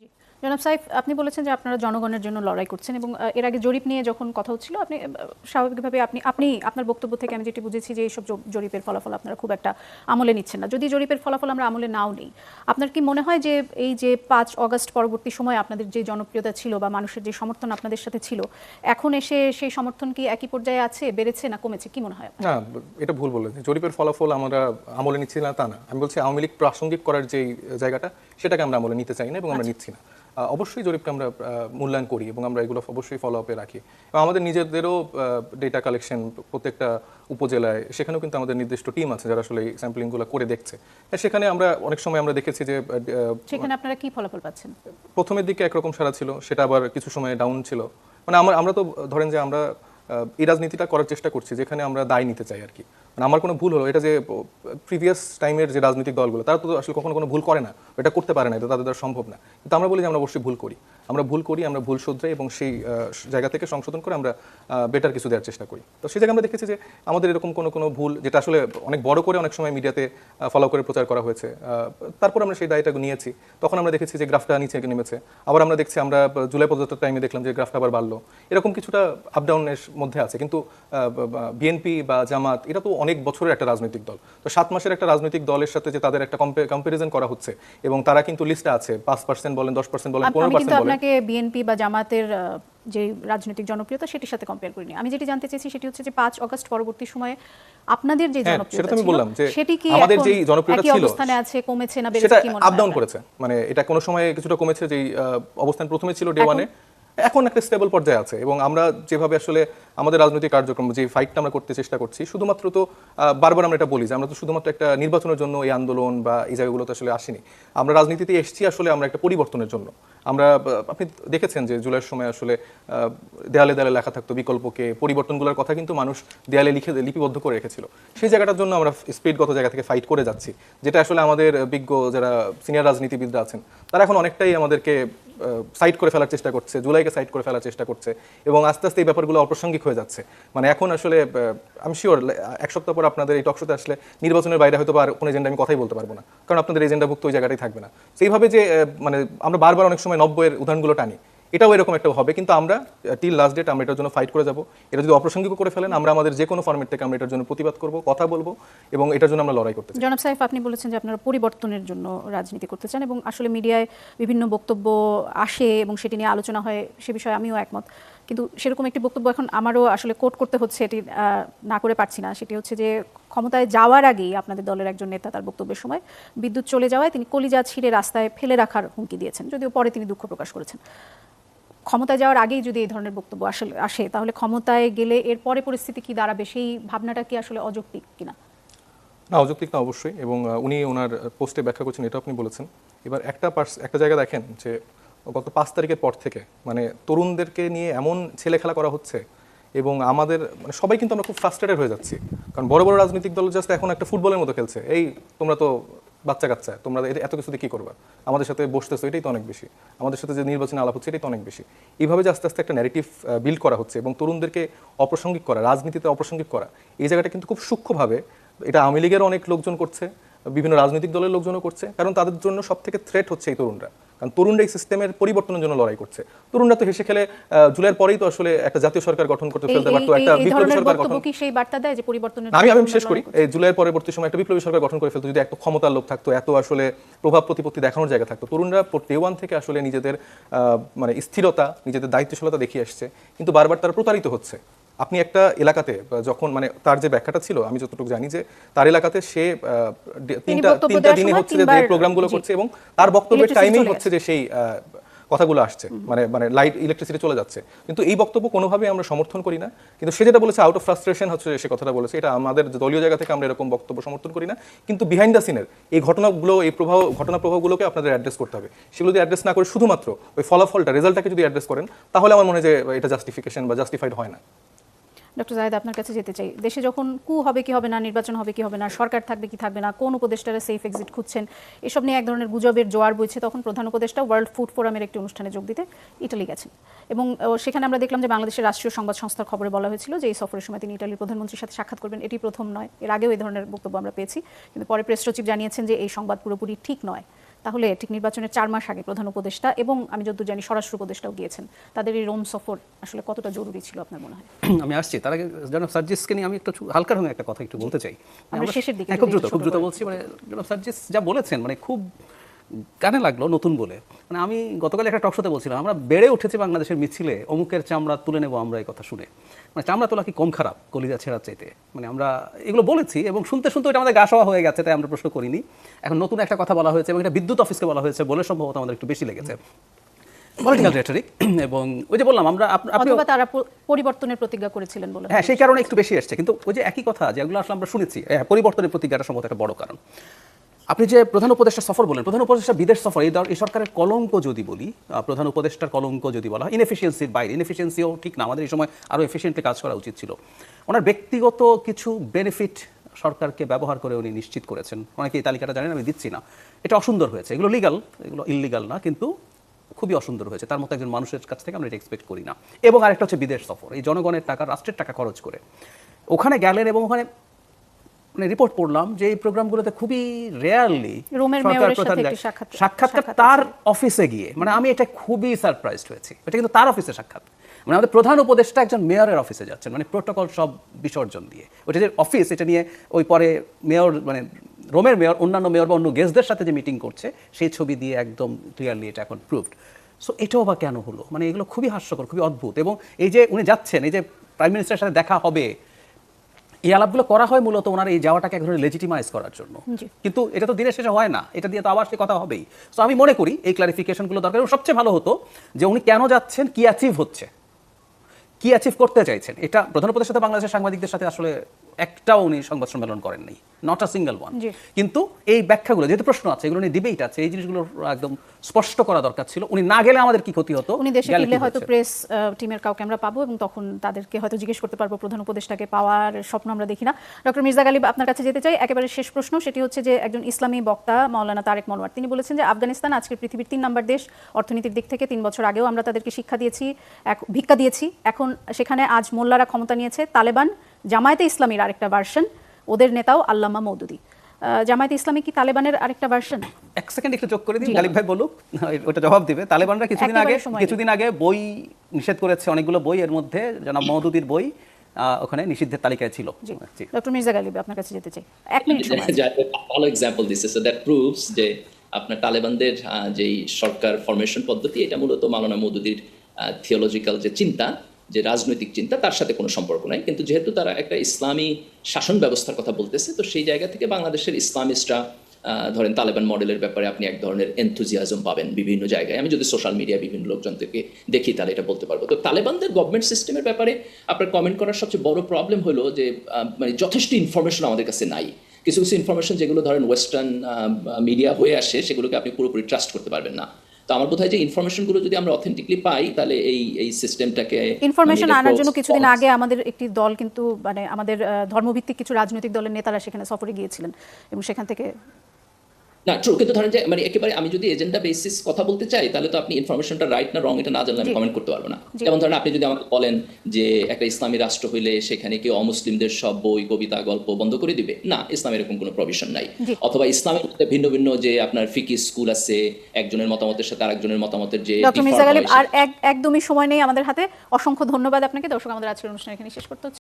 ਜੀ জনাব সাইফ আপনি বলেছেন যে আপনারা জনগণের জন্য লড়াই করছেন এবং এর আগে জরিপ নিয়ে যখন কথা হচ্ছিল আপনি স্বাভাবিকভাবে আপনি আপনি আপনার বক্তব্য থেকে আমি যেটি বুঝেছি যে এইসব জরিপের ফলাফল আপনারা খুব একটা আমলে নিচ্ছেন না। যদি জরিপের ফলাফল আমরা আমলে নাও নেই আপনার কি মনে হয় যে এই যে পাঁচ অগস্ট পরবর্তী সময় আপনাদের যে জনপ্রিয়তা ছিল বা মানুষের যে সমর্থন আপনাদের সাথে ছিল এখন এসে সেই সমর্থন কি একই পর্যায়ে আছে বেড়েছে না কমেছে? কি মনে হয়? না এটা ভুল বললেন। জরিপের ফলাফল আমরা আমলে নিচ্ছি না তা না। আমি বলছি আওয়ামী লীগ প্রাসঙ্গিক করার যে জায়গাটা সেটাকে আমরা আমলে নিতে চাই না এবং আমরা নিচ্ছি না। অবশ্যই জরিপকে আমরা মূল্যায়ন করি এবং আমরা এগুলো অবশ্যই ফলো আপে রাখি। এবং আমাদের নিজেদেরও ডেটা কালেকশন প্রত্যেকটা উপজেলায় সেখানেও কিন্তু আমাদের নির্দিষ্ট টিম আছে যারা আসলে এই স্যাম্পলিংগুলো করে দেখছে। সেখানে আমরা অনেক সময় আমরা দেখেছি যে সেখানে আপনারা কি ফলাফল পাচ্ছেন? প্রথমের দিকে একরকম সারা ছিল সেটা আবার কিছু সময় ডাউন ছিল। মানে আমরা আমরা তো ধরেন যে আমরা এই রাজনীতিটা করার চেষ্টা করছি যেখানে আমরা দায় নিতে চাই আর কি। মানে আমার কোনো ভুল হলো, এটা যে প্রিভিয়াস টাইমের যে রাজনৈতিক দলগুলো, তারা তো আসলে কখনো কোনো ভুল করে না, এটা করতে পারে না, এটা তাদের দ্বারা সম্ভব না। কিন্তু আমরা বলি যে আমরা অবশ্যই ভুল করি। আমরা ভুল করি আমরা ভুল শুধরাই এবং সেই জায়গা থেকে সংশোধন করে আমরা বেটার কিছু দেওয়ার চেষ্টা করি। তো সেই জায়গায় আমরা দেখেছি যে আমাদের এরকম কোনো কোনো ভুল যেটা আসলে অনেক বড় করে অনেক সময় মিডিয়াতে ফলো করে প্রচার করা হয়েছে তারপর আমরা সেই দায়টা নিয়েছি। তখন আমরা দেখেছি যে গ্রাফটা নিচে নেমেছে। আবার আমরা দেখছি আমরা জুলাই পর্যন্ত টাইমে দেখলাম যে গ্রাফটা আবার বাড়লো। এরকম কিছুটা আপ ডাউনের মধ্যে আছে। কিন্তু বিএনপি বা জামাত এটা তো অনেক বছরের একটা রাজনৈতিক দল। তো সাত মাসের একটা রাজনৈতিক দলের সাথে যে তাদের একটা কম্পারিজন করা হচ্ছে এবং তারা কিন্তু লিস্টে আছে পাঁচ পার্সেন্ট বলেন দশ পার্সেন্ট বলেন পনেরো পার্সেন্ট বলেন। আপনাকে বিএনপি বা জামাতের যে রাজনৈতিক জনপ্রিয়তা সেটির সাথে কম্পেয়ার করিনি। আমি যেটি জানতে চেয়েছি সেটি হচ্ছে যে পাঁচ অগস্ট পরবর্তী সময়ে আপনাদের যে হ্যাঁ, জনপ্রিয়তা সেটা ছিল, কি আমাদের যে জনপ্রিয়তা ছিল, অবস্থানে আছে কমেছে না বেড়েছে কি মনে আপ হয়? ডাউন করেছে। মানে এটা কোনো সময় কিছুটা কমেছে যেই অবস্থান প্রথমে ছিল ডে ওয়ানে এখন একটা স্টেবল পর্যায়ে আছে এবং আমরা যেভাবে আসলে আমাদের রাজনৈতিক কার্যক্রম, যে ফাইটটা আমরা করতে চেষ্টা করছি, শুধুমাত্র তো বারবার আমরা এটা বলি যে আমরা তো শুধুমাত্র একটা নির্বাচনের জন্য এই আন্দোলন বা এই জায়গাগুলোতে আসলে আসিনি। আমরা রাজনীতিতে এসেছি আসলে আমরা একটা পরিবর্তনের জন্য। আমরা আপনি দেখেছেন যে জুলাইয়ের সময় আসলে দেয়ালে দেয়ালে লেখা থাকতো বিকল্পকে, পরিবর্তনগুলোর কথা কিন্তু মানুষ দেয়ালে লিখে, লিপিবদ্ধ করে রেখেছিল। সেই জায়গাটার জন্য আমরা স্পিডগত জায়গা থেকে ফাইট করে যাচ্ছি, যেটা আসলে আমাদের বিজ্ঞ যারা সিনিয়র রাজনীতিবিদরা আছেন, তারা এখন অনেকটাই আমাদেরকে সাইড করে ফেলার চেষ্টা করছে, জুলাইকে সাইড করে ফেলার চেষ্টা করছে এবং আস্তে আস্তে এই ব্যাপারগুলো অপ্রাসঙ্গিক হয়ে যাচ্ছে। মানে এখন আসলে আমি শিওর এক সপ্তাহ পর আপনাদের এই টকশোতে আসলে নির্বাচনের বাইরে হয়তো আর কোনো এজেন্ডা আমি কথাই বলতে পারব না। কারণ আপনাদের এজেন্ডাভুক্ত ওই জায়গাটাই থাকবে না। সেইভাবে যে মানে আমরা বারবার অনেক সময় নব্বইয়ের উদাহরণগুলো টানি। এটাও এরকম একটা হবে, কিন্তু আমরা টিল লাস্ট ডেট আমরা এটার জন্য ফাইট করে যাব। এটা যদি অপ্রাসঙ্গিক করে ফেলেন, আমরা আমাদের যে কোনো ফর্মেট থেকে আমরা এটার জন্য প্রতিবাদ করব, কথা বলব এবং এটার জন্য আমরা লড়াই করতে চাই। জনাব সাহেব আপনি বলেছেন যে আপনারা পরিবর্তনের জন্য রাজনীতি করতে চান এবং আসলে মিডিয়ায় বিভিন্ন বক্তব্য আসে এবং সেটি নিয়ে আলোচনা হয়, সে বিষয়ে আমিও একমত। কিন্তু সেরকম একটি বক্তব্য এখন আমারও আসলে কোট করতে হচ্ছে, এটি না করে পারছি না। সেটি হচ্ছে যে, ক্ষমতায় যাওয়ার আগেই আপনাদের দলের একজন নেতা তার বক্তব্যের সময় বিদ্যুৎ চলে যাওয়ায় তিনি কলিজা ছিঁড়ে রাস্তায় ফেলে রাখার হুমকি দিয়েছেন, যদিও পরে তিনি দুঃখ প্রকাশ করেছেন। ক্ষমতায় যাওয়ার আগেই যদি এই ধরনের বক্তব্য আসলে আসে, তাহলে ক্ষমতায় গেলে এর পরে পরিস্থিতি কি দাঁড়াবে? সেই ভাবনাটা কি আসলে অযৌক্তিক কিনা? না, অযৌক্তিক না, অবশ্যই। এবং উনি ওনার পোস্টে ব্যাখ্যা করছেন, এটা আপনি বলেছেন। এবার একটা পার্স, একটা জায়গা দেখেন যে, গত পাঁচ তারিখের পর থেকে মানে তরুণদেরকে নিয়ে এমন ছেলে খেলা করা হচ্ছে এবং আমাদের মানে সবাই কিন্তু আমরা খুব ফ্রাস্ট্রেটেড হয়ে যাচ্ছি। কারণ বড় বড় রাজনৈতিক দল জাস্ট এখন একটা ফুটবলের মতো খেলছে। এই, তোমরা তো বাচ্চা কাচ্চা তোমরা এত কিছুতে কী করবা? আমাদের সাথে বসতেছো, এটাই তো অনেক বেশি। আমাদের সাথে যে নির্বাচনে আলাপ হচ্ছে, এটাই তো অনেক বেশি। এইভাবে যে আস্তে আস্তে একটা ন্যারেটিভ বিল্ড করা হচ্ছে এবং তরুণদেরকে অপ্রাসঙ্গিক করা, রাজনীতিতে অপ্রাসঙ্গিক করা, এই জায়গাটা কিন্তু খুব সূক্ষ্মভাবে এটা আওয়ামী লীগের অনেক লোকজন করছে, বিভিন্ন রাজনৈতিক দলের লোকজনও করছে, কারণ তাদের জন্য সব থেকে থ্রেট হচ্ছে এই তরুণরা। কারণ তরুণরা এই সিস্টেমের পরিবর্তনের জন্য লড়াই করছে। তরুণরা তো হেসে খেলে জুলাইয়ের পরেই তো আসলে একটা জাতীয় সরকার গঠন করতে ফেলতে পারতো একটা বিপ্লবী সরকার গঠন কি সেই বার্তা দেয় যে পরিবর্তনের আমি আমি শেষ করি। এই জুলাইয়ের পরবর্তী সময় একটা বিপ্লবী সরকার গঠন করে ফেলতো যদি এত ক্ষমতার লোক থাকতো এত আসলে প্রভাব প্রতিপত্তি দেখানোর জায়গা থাকতো। তরুণরা ডে ওয়ান থেকে আসলে নিজেদের মানে স্থিরতা নিজেদের দায়িত্বশীলতা দেখিয়ে আসছে। কিন্তু বারবার তারা প্রতারিত হচ্ছে। আপনি একটা এলাকাতে যখন মানে তার যে ব্যাখ্যাটা ছিল আমি যতটুকু জানি যে তার এলাকাতে সে তিনটা তিনটা দিনে হচ্ছে যে প্রোগ্রামগুলো করছে এবং তার বক্তব্যের টাইমিং হচ্ছে যে সেই কথাগুলো আসছে। মানে মানে লাইট ইলেকট্রিসিটি চলে যাচ্ছে। কিন্তু এই বক্তব্য কোনোভাবেই আমরা সমর্থন করি না। কিন্তু সে যেটা বলেছে আউট অফ ফ্রাস্ট্রেশন হচ্ছে সে কথাটা বলেছে এটা আমাদের দলীয় জায়গা থেকে আমরা এরকম বক্তব্য সমর্থন করি না। কিন্তু বিহাইন্ড দ্য সিনের এই ঘটনাগুলো এই প্রভাব ঘটনা প্রভাবগুলোকে আপনাদের অ্যাড্রেস করতে হবে। সেগুলো যদি অ্যাড্রেস না করে শুধুমাত্র ওই ফলাফলটা রেজাল্টটাকে যদি অ্যাড্রেস করেন তাহলে আমার মনে হয় যে এটা জাস্টিফিকেশন বা জাস্টিফাইড হয় না। ডক্টর জাহেদ আপনার কাছে যেতে চাই। দেশে যখন কু হবে কি হবে না, নির্বাচন হবে কি হবে না, সরকার থাকবে কি থাকবে না, কোন উপদেষ্টারা সেফ এক্সিট খুঁজছেন, এসব নিয়ে এক ধরনের গুজবের জোয়ার বইছে তখন প্রধান উপদেষ্টা ওয়ার্ল্ড ফুড ফোরামের একটি অনুষ্ঠানে যোগ দিতে ইটালি গেছেন। এবং সেখানে আমরা দেখলাম যে বাংলাদেশের রাষ্ট্রীয় সংবাদ সংস্থার খবরে বলা হয়েছিল যে এই সফরের সময় তিনি ইটালির প্রধানমন্ত্রীর সাথে সাক্ষাৎ করবেন। এটি প্রথম নয়। এর আগেও এই ধরনের বক্তব্য আমরা পেয়েছি। কিন্তু পরে প্রেস সচিব জানিয়েছেন যে এই সংবাদ পুরোপুরি ঠিক নয়। তাহলে ঠিক নির্বাচনের চার মাস আগে প্রধান উপদেষ্টা এবং আমি যদ্দূর জানি স্বরাষ্ট্র উপদেষ্টাও গিয়েছেন। তাদের এই রোম সফর আসলে কতটা জরুরি ছিল আপনার মনে হয়? আমি আসছি। তার আগে জনাব সার্জিসকে নিয়ে আমি একটু হালকা রঙে একটা কথা একটু বলতে চাই। আমরা শেষের দিকে হ্যাঁ, খুব দ্রুত খুব দ্রুত বলছি। মানে জনাব সার্জিস যা বলেছেন মানে খুব কানে লাগল নতুন বলে। মানে আমি গতকাল একটা টকশোতে বলছিলাম আমরা বেড়ে উঠেছি বাংলাদেশের মিছিলে অমুকের চামড়া তুলে নেব আমরা এই কথা শুনে। মানে চামড়া তোলা কি কম খারাপ কলিজা ছেঁড়া চাইতে? মানে আমরা এগুলো বলেছি এবং শুনতে শুনতে এটা আমাদের গা সওয়া হয়ে গেছে তাই আমরা প্রশ্ন করিনি। এখন নতুন একটা কথা বলা হয়েছে এবং এটা বিদ্যুৎ অফিসকে বলা হয়েছে বলে সম্ভবত আমাদের একটু বেশি লেগেছে। পলিটিক্যাল রেটরিক এবং ওই যে বললাম আমরা আপনি তারা পরিবর্তনের প্রতিজ্ঞা করেছিলেন বলে হ্যাঁ সেই কারণে একটু বেশি আসছে কিন্তু ওই যে একই কথা যেগুলো আসলে আমরা শুনেছি হ্যাঁ, পরিবর্তনের প্রতিজ্ঞাটা সম্ভবত একটা বড় কারণ। আপনি যে প্রধান উপদেষ্টা সফর বলেন প্রধান উপদেষ্টা বিদেশ সফর, এই এই সরকারের কলঙ্ক যদি বলি প্রধান উপদেষ্টার কলঙ্ক যদি বলা হয় ইনএফিসিয়েন্সির বাইরে ইনএফিসিয়েন্সিও ঠিক না, আমাদের এই সময় আরও এফিসিয়েন্টলি কাজ করা উচিত ছিল। ওনার ব্যক্তিগত কিছু বেনিফিট সরকারকে ব্যবহার করে উনি নিশ্চিত করেছেন। অনেকে এই তালিকাটা জানেন, আমি দিচ্ছি না। এটা অসুন্দর হয়েছে। এগুলো লিগাল এগুলো ইললিগাল না, কিন্তু খুবই অসুন্দর হয়েছে। তার মতো একজন মানুষের কাছ থেকে আমরা এটা এক্সপেক্ট করি না। এবং আরেকটা হচ্ছে বিদেশ সফর। এই জনগণের টাকা, রাষ্ট্রের টাকা খরচ করে। ওখানে গেলেন এবং ওখানে মানে রিপোর্ট পড়লাম যে এই প্রোগ্রামগুলোতে খুবই রেয়ারলি একটি সাক্ষাৎ- সাক্ষাৎকার তার অফিসে গিয়ে মানে আমি এটা খুবই সারপ্রাইজড হয়েছি। এটা কিন্তু তার অফিসে সাক্ষাৎ। মানে আমাদের প্রধান উপদেষ্টা একজন মেয়রের অফিসে যাচ্ছেন মানে প্রোটোকল সব বিসর্জন দিয়ে। ওটা যে অফিস এটা নিয়ে ওই পরে মেয়র মানে রোমের মেয়র অন্যান্য মেয়র বা অন্য গেস্টদের সাথে যে মিটিং করছে সেই ছবি দিয়ে একদম ক্লিয়ারলি এটা এখন প্রুভড সো এটাও বা কেন হলো? মানে এগুলো খুবই হাস্যকর খুবই অদ্ভুত। এবং এই যে উনি যাচ্ছেন এই যে প্রাইম মিনিস্টারের সাথে দেখা হবে এই আলাপগুলো করা হয় মূলত ওনার এই যাওয়াটাকে এক ধরনের লেজিটিমাইজ করার জন্য। কিন্তু এটা তো দিনের শেষে হয় না। এটা দিয়ে তো আবার সে কথা হবেই। তো আমি মনে করি এই ক্লারিফিকেশনগুলো দরকার। সবচেয়ে ভালো হতো যে উনি কেন যাচ্ছেন কি অ্যাচিভ হচ্ছে কি অ্যাচিভ করতে চাইছেন। এটা প্রধান উপদেষ্টা সাথে বাংলাদেশের সাংবাদিকদের সাথে আসলে একটাও উনি সংবাদ সম্মেলন করেন নাই নট আ সিঙ্গেল ওয়ান কিন্তু এই ব্যাখ্যাগুলো যেহেতু প্রশ্ন আছে এগুলো নিয়ে ডিবেট আছে এই জিনিসগুলো একদম স্পষ্ট করা দরকার ছিল। উনি না গেলে আমাদের কি ক্ষতি হতো? উনি দেশে গেলে হয়তো প্রেস টিমের কাউকে আমরা পাবো এবং তখন তাদেরকে হয়তো জিজ্ঞেস করতে পারব প্রধান উপদেষ্টাকে পাওয়ার স্বপ্ন আমরা দেখি না। ডক্টর মির্জা গালিব আপনার কাছে যেতে চাই একেবারে শেষ প্রশ্ন সেটি হচ্ছে যে একজন ইসলামী বক্তা মাওলানা তারেক মনোয়ার তিনি বলেছেন যে আফগানিস্তান আজকের পৃথিবীর তিন নম্বর দেশ অর্থনীতির দিক থেকে তিন বছর আগেও আমরা তাদেরকে শিক্ষা দিয়েছি এক- ভিক্ষা দিয়েছি এখন সেখানে আজ মোল্লারা ক্ষমতা নিয়েছে তালেবান জামায়াতে ইসলামীর আরেকটা ভার্সন ওদের নেতাও আল্লামা মৌদুদি। আহ, জামায়াতে ইসলামী কি তালেবানের আরেকটা ভার্সন এক সেকেন্ড একটু যোগ করে দিন গালিব ভাই বলুক ওটা জবাব দিবে। তালেবানরা কিছুদিন আগে কিছুদিন আগে বই নিষেধ করেছে অনেকগুলো বই এর মধ্যে জনাব মহদুদির বই আহ, ওখানে নিষিদ্ধের তালিকায় ছিল। ডক্টর মির্জা গালিব আপনার কাছে যেতে চাই। এক মিনিট ভালো এক্সাম্পল দিচ্ছে সো দ্যাট প্রুভস যে আপনার তালেবানদের যেই সরকার ফরমেশন পদ্ধতি এটা মূলত মাওলানা মৌদুদির থিওলজিক্যাল যে চিন্তা যে রাজনৈতিক চিন্তা, তার সাথে কোনো সম্পর্ক নাই। কিন্তু যেহেতু তারা একটা ইসলামী শাসন ব্যবস্থার কথা বলতেছে, তো সেই জায়গা থেকে বাংলাদেশের ইসলামিস্টরা ধরেন তালেবান মডেলের ব্যাপারে আপনি এক ধরনের এনথুজিয়াজম পাবেন বিভিন্ন জায়গায়। আমি যদি সোশ্যাল মিডিয়া বিভিন্ন লোকজনদেরকে দেখি, তাহলে এটা বলতে পারব। তো তালেবানদের গভর্নমেন্ট সিস্টেমের ব্যাপারে আপনার কমেন্ট করার সবচেয়ে বড় প্রবলেম হলো যে মানে যথেষ্ট ইনফরমেশন আমাদের কাছে নাই। কিছু কিছু ইনফরমেশন যেগুলো ধরেন ওয়েস্টার্ন মিডিয়া হয়ে আসে, সেগুলোকে আপনি পুরোপুরি ট্রাস্ট করতে পারবেন না। তো আমার বোধ হয় যে ইনফরমেশনগুলো যদি আমরা অথেন্টিকলি পাই তাহলে এই এই সিস্টেমটাকে ইনফরমেশন আনার জন্য কিছুদিন আগে আমাদের একটি দল কিন্তু মানে আমাদের ধর্মভিত্তিক কিছু রাজনৈতিক দলের নেতারা সেখানে সফরে গিয়েছিলেন এবং সেখান থেকে না ট্রু কিন্তু ধরেন যে মানে একেবারে আমি যদি এজেন্ডা বেসিস কথা বলতে চাই তাহলে তো আপনি ইনফরমেশনটা রাইট না রং এটা না জানলে আমি কমেন্ট করতে পারব না। যেমন ধরেন আপনি যদি আমাকে বলেন যে একটা ইসলামী রাষ্ট্র হইলে সেখানে কি অমুসলিমদের সব বই কবিতা গল্প বন্ধ করে দিবে? না ইসলাম এরকম কোনো প্রভিশন নাই। অথবা ইসলামের মধ্যে ভিন্ন ভিন্ন যে আপনার ফিকি স্কুল আছে একজনের মতামতের সাথে আরেকজনের মতামতের যে ডক্টর মির্জা গালিব আর এক একদমই সময় নেই আমাদের হাতে। অসংখ্য ধন্যবাদ আপনাকে। দর্শক আমাদের আজকের অনুষ্ঠান এখানে শেষ করতে হচ্ছে।